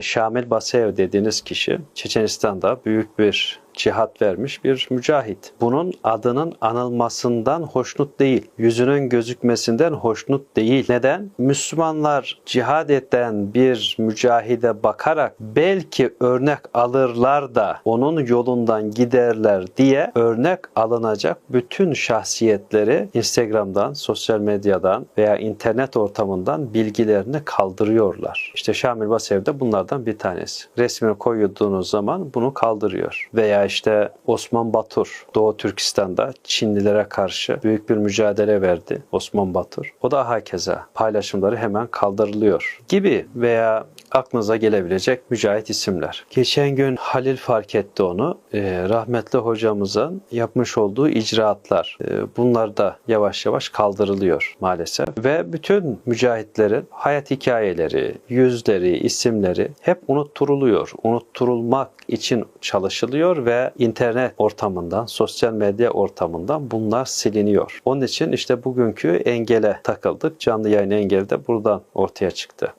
Şamil Basayev dediğiniz kişi Çeçenistan'da büyük bir cihat vermiş bir mücahit. Bunun adının anılmasından hoşnut değil. Yüzünün gözükmesinden hoşnut değil. Neden? Müslümanlar cihad eden bir mücahide bakarak belki örnek alırlar da onun yolundan giderler diye örnek alınacak bütün şahsiyetleri Instagram'dan, sosyal medyadan veya internet ortamından bilgilerini kaldırıyorlar. İşte Şamil Basayev de bunlardan bir tanesi. Resmini koyduğunuz zaman bunu kaldırıyor. Veya işte Osman Batur Doğu Türkistan'da Çinlilere karşı büyük bir mücadele verdi Osman Batur. O da hakeza paylaşımları hemen kaldırılıyor gibi veya aklınıza gelebilecek mücahit isimler. Geçen gün Halil fark etti onu. Ee, rahmetli hocamızın yapmış olduğu icraatlar. Ee, bunlar da yavaş yavaş kaldırılıyor maalesef. Ve bütün mücahitlerin hayat hikayeleri, yüzleri, isimleri hep unutturuluyor. Unutturulmak için çalışılıyor ve internet ortamından, sosyal medya ortamından bunlar siliniyor. Onun için işte bugünkü engele takıldık. Canlı yayın engeli de buradan ortaya çıktı.